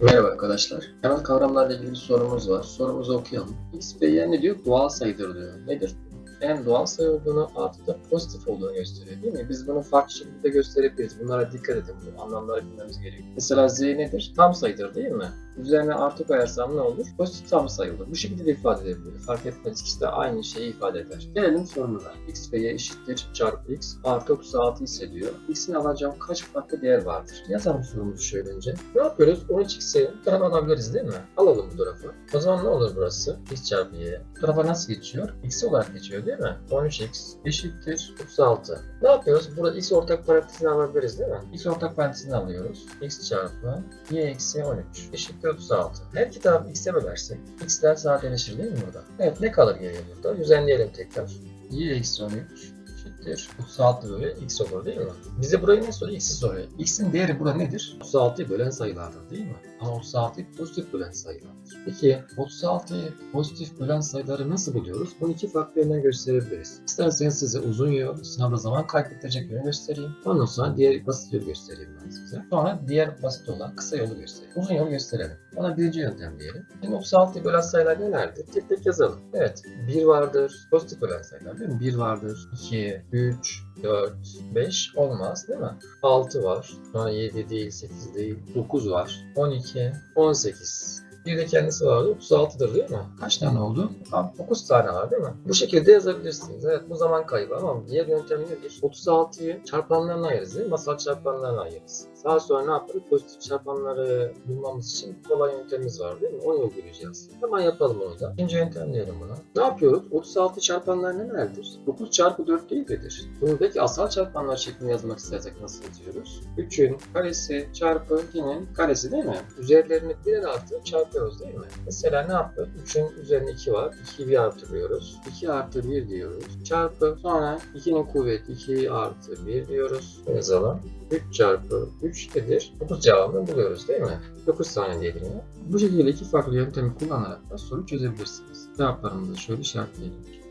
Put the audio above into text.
Merhaba arkadaşlar. Temel kavramlarla ilgili sorumuz var. Sorumuzu okuyalım. X ve Y ne diyor? Doğal sayıdır diyor. Nedir? Yani doğal sayı olduğunu artı da pozitif olduğunu gösteriyor değil mi? Biz bunu farklı şekilde gösterebiliriz. Bunlara dikkat edin. Bu anlamları bilmemiz gerekiyor. Mesela Z nedir? Tam sayıdır değil mi? Üzerine artı koyarsam ne olur? Pozitif tam sayı olur. Bu şekilde de ifade edebilir. Fark etmez. İkisi de aynı şeyi ifade eder. Gelelim sorumuza. X ve Y eşittir çarpı X artı 36 ise diyor. X'in alacağım kaç farklı değer vardır? Yazalım sorumuzu şöyle önce. Ne yapıyoruz? 13x'i bu tarafa alabiliriz değil mi? Alalım bu tarafa. O zaman ne olur burası? X çarpı Y. Bu tarafa nasıl geçiyor? X olarak geçiyor değil mi? 13x eşittir 36. Ne yapıyoruz? Burada x ortak parantezini alabiliriz değil mi? x ortak parantezini alıyoruz. x çarpı y eksi 13 eşittir 36. Her iki tarafı x'e bölersek x'ler sadeleşir değil mi burada? Evet ne kalır geriye burada? Düzenleyelim tekrar. y eksi 13 eşittir 36 bölü x olur değil mi? Bize burayı ne soruyor? X'i soruyor. X'in değeri burada nedir? 36'yı bölen sayılardır değil mi? Ama 36'yı pozitif bölen sayılardır. Peki 36'yı pozitif bölen sayıları nasıl buluyoruz? Bunu iki farklı gösterebiliriz. İsterseniz size uzun yol, sınavda zaman kaybettirecek yönü göstereyim. Ondan sonra diğer basit yolu göstereyim ben size. Sonra diğer basit olan kısa yolu göstereyim. Uzun yolu gösterelim. Bana birinci yöntem diyelim. Şimdi 36'yı bölen sayılar nelerdir? Tek tek yazalım. Evet. 1 vardır. Pozitif bölen sayılar değil mi? 1 vardır. 2, 3, 4, 5 olmaz değil mi? 6 var. Sonra 7 değil, 8 değil. 9 var. 12, 18. Bir de kendisi vardı. 36'dır değil mi? Kaç tane oldu? Abi 9 tane var değil mi? Bu şekilde yazabilirsiniz. Evet bu zaman kaybı ama diğer yöntem nedir? 36'yı çarpanlarına ayırırız değil mi? Masal çarpanlarına ayırırız. Daha sonra ne yaparız? Pozitif çarpanları bulmamız için kolay yöntemimiz var değil mi? O yol göreceğiz. Hemen yapalım onu da. İkinci yöntem diyelim buna. Ne yapıyoruz? 36 çarpanlar nelerdir? 9 çarpı 4 değil midir? Bunu peki asal çarpanlar şeklinde yazmak istersek nasıl yazıyoruz? 3'ün karesi çarpı 2'nin karesi değil mi? Üzerlerini birer artı çarpıyoruz değil mi? Mesela ne yaptık? 3'ün üzerine 2 var. 2'yi bir artırıyoruz. 2 artı 1 diyoruz. Çarpı sonra 2'nin kuvveti 2 artı 1 diyoruz. Yazalım. 3 çarpı 3 nedir? 9 cevabını buluyoruz değil mi? 9 tane diyelim ya. Bu şekilde iki farklı yöntemi kullanarak da soru çözebilirsiniz. Cevaplarımızı şöyle işaretleyelim.